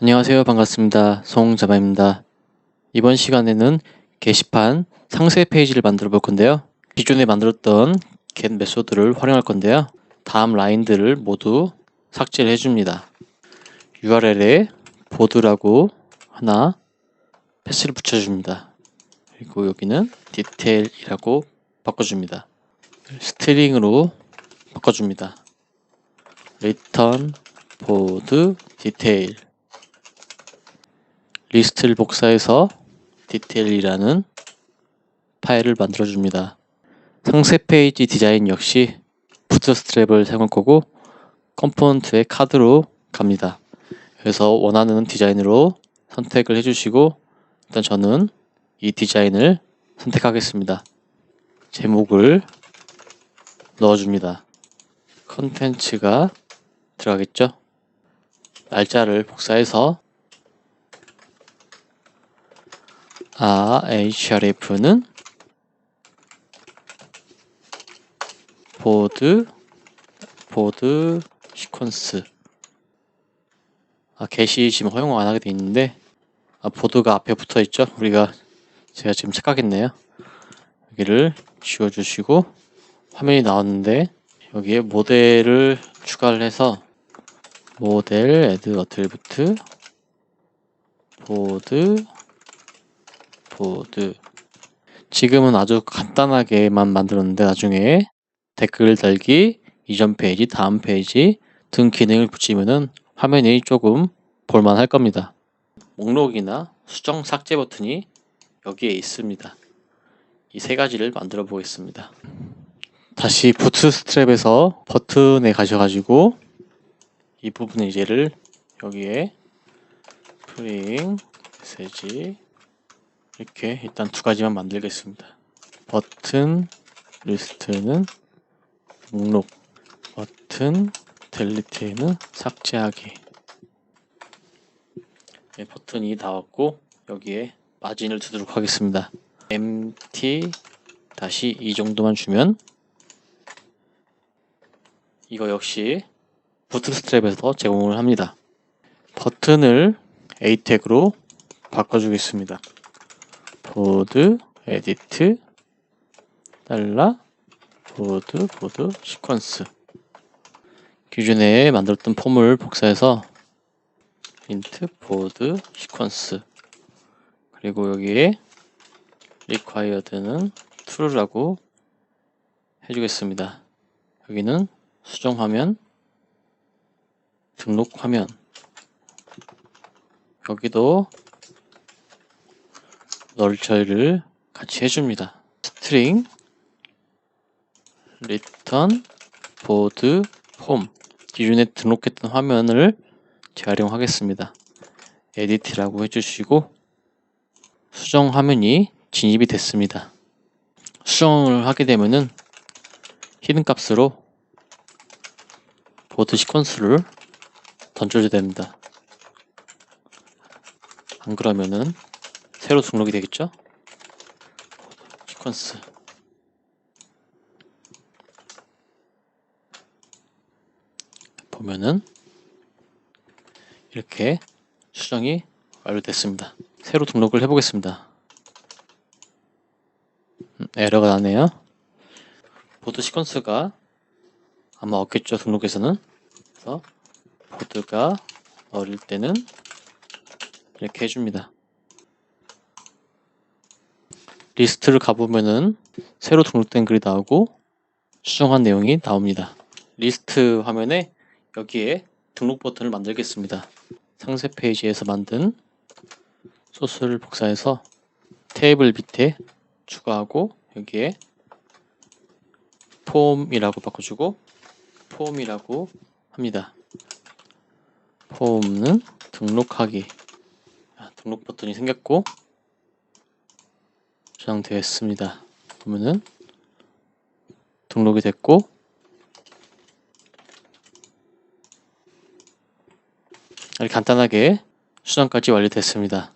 안녕하세요. 반갑습니다. 송자바입니다. 이번 시간에는 게시판 상세 페이지를 만들어 볼 건데요. 기존에 만들었던 get 메소드를 활용할 건데요. 다음 라인들을 모두 삭제를 해줍니다. URL에 보드라고 하나 패스를 붙여줍니다. 그리고 여기는 디테일이라고 바꿔줍니다. 스트링으로 바꿔줍니다. return 보드 디테일 리스트를 복사해서 디테일이라는 파일을 만들어 줍니다. 상세 페이지 디자인 역시 부트스트랩을 사용할 거고 컴포넌트의 카드로 갑니다. 그래서 원하는 디자인으로 선택을 해주시고 일단 저는 이 디자인을 선택하겠습니다. 제목을 넣어줍니다. 컨텐츠가 들어가겠죠? 날짜를 복사해서 아, href는 보드 보드 시퀀스 아, 게시 지금 허용 안 하게 돼 있는데 아, 보드가 앞에 붙어 있죠? 우리가 제가 지금 착각했네요. 여기를 지워 주시고 화면이 나왔는데 여기에 모델을 추가를 해서 모델 애드 어트리부트 보드 보드 지금은 아주 간단하게만 만들었는데 나중에 댓글 달기, 이전 페이지, 다음 페이지 등 기능을 붙이면은 화면이 조금 볼만할 겁니다. 목록이나 수정 삭제 버튼이 여기에 있습니다. 이 세 가지를 만들어 보겠습니다. 다시 부트스트랩에서 버튼에 가셔가지고 이 부분의 이제를 여기에 프링 메시지 이렇게 일단 두 가지만 만들겠습니다. 버튼 리스트는 목록 버튼 델리트에는 삭제하기 네, 버튼이 나왔고 여기에 마진을 두도록 하겠습니다. empty 다시 이 정도만 주면 이거 역시 부트스트랩에서 제공을 합니다. 버튼을 A 태그로 바꿔주겠습니다. 보드 에디트 달러 보드 보드 시퀀스. 기존에 만들었던 폼을 복사해서 인트 보드 시퀀스. 그리고 여기에 required는 true라고 해주겠습니다. 여기는 수정 화면 등록 화면. 여기도 널 처리를 같이 해줍니다. 스트링 return 보드 폼 기존에 등록했던 화면을 재활용하겠습니다. 에디트라고 해주시고 수정 화면이 진입이 됐습니다. 수정을 하게 되면은 히든 값으로 보드 시퀀스를 던져줘야 됩니다. 안 그러면은 새로 등록이 되겠죠? 시퀀스 보면은 이렇게 수정이 완료됐습니다. 새로 등록을 해보겠습니다. 음, 에러가 나네요. 보드 시퀀스가 아마 없겠죠 등록에서는 그래서 보드가 어릴 때는 이렇게 해줍니다. 리스트를 가보면은 새로 등록된 글이 나오고 수정한 내용이 나옵니다. 리스트 화면에 여기에 등록 버튼을 만들겠습니다. 상세 페이지에서 만든 소스를 복사해서 테이블 밑에 추가하고 여기에 폼이라고 바꿔주고 폼이라고 합니다. 폼은 등록하기 아, 등록 버튼이 생겼고 저장되었습니다. 보면은 등록이 됐고 간단하게 수정까지 완료됐습니다.